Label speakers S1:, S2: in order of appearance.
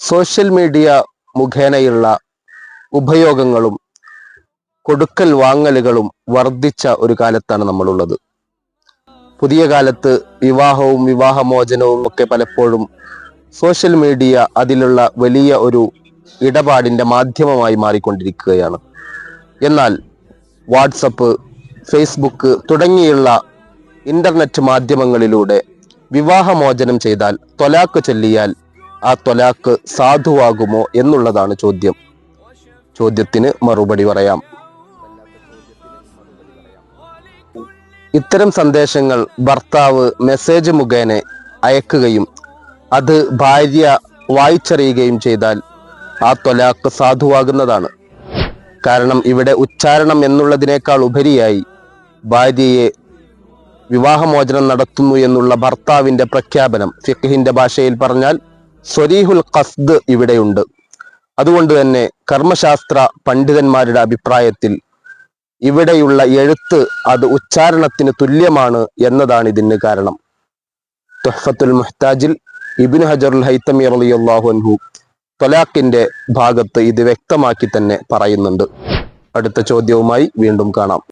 S1: Social media മുഖേനയുള്ള ഉപയോഗങ്ങളും കൊടുക്കൽ വാങ്ങലുകളും വർദ്ധിച്ച ഒരു കാലത്താണ് നമ്മളുള്ളത്. പുതിയ കാലത്ത് വിവാഹവും വിവാഹമോചനവും ഒക്കെ പലപ്പോഴും സോഷ്യൽ മീഡിയ അതിലുള്ള വലിയ ഒരു ഇടപാടിന്റെ മാധ്യമമായി മാറിക്കൊണ്ടിരിക്കുകയാണ്. എന്നാൽ വാട്സപ്പ് ഫേസ്ബുക്ക് തുടങ്ങിയുള്ള ഇന്റർനെറ്റ് മാധ്യമങ്ങളിലൂടെ വിവാഹമോചനം ചെയ്താൽ തൊലാക്ക് ചൊല്ലിയാൽ ആ തൊലാക്ക് സാധുവാകുമോ എന്നുള്ളതാണ് ചോദ്യം. ചോദ്യത്തിന് മറുപടി പറയാം. ഇത്തരം സന്ദേശങ്ങൾ ഭർത്താവ് മെസ്സേജ് മുഖേന അയക്കുകയും അത് ഭാര്യ വായിച്ചറിയുകയും ചെയ്താൽ ആ തൊലാക്ക് സാധുവാകുന്നതാണ്. കാരണം ഇവിടെ ഉച്ചാരണം എന്നുള്ളതിനേക്കാൾ ഉപരിയായി ഭാര്യയെ വിവാഹമോചനം നടത്തുന്നു എന്നുള്ള ഭർത്താവിന്റെ പ്രഖ്യാപനം ഫിഖിന്റെ ഭാഷയിൽ പറഞ്ഞാൽ സ്വരീഹുൽ ഖസ്ദ് ഇവിടെയുണ്ട്. അതുകൊണ്ട് തന്നെ കർമ്മശാസ്ത്ര പണ്ഡിതന്മാരുടെ അഭിപ്രായത്തിൽ ഇവിടെയുള്ള എഴുത്ത് അത് ഉച്ചാരണത്തിന് തുല്യമാണ് എന്നതാണ് ഇതിന് കാരണം. തുഹഫത്തുൽ മുഹ്താജിൽ ഇബിൻ ഹജറുൽ ഹൈത്തമി റളിയല്ലാഹു അൻഹു തൊലാഖിന്റെ ഭാഗത്ത് ഇത് വ്യക്തമാക്കി തന്നെ പറയുന്നുണ്ട്. അടുത്ത ചോദ്യവുമായി വീണ്ടും കാണാം.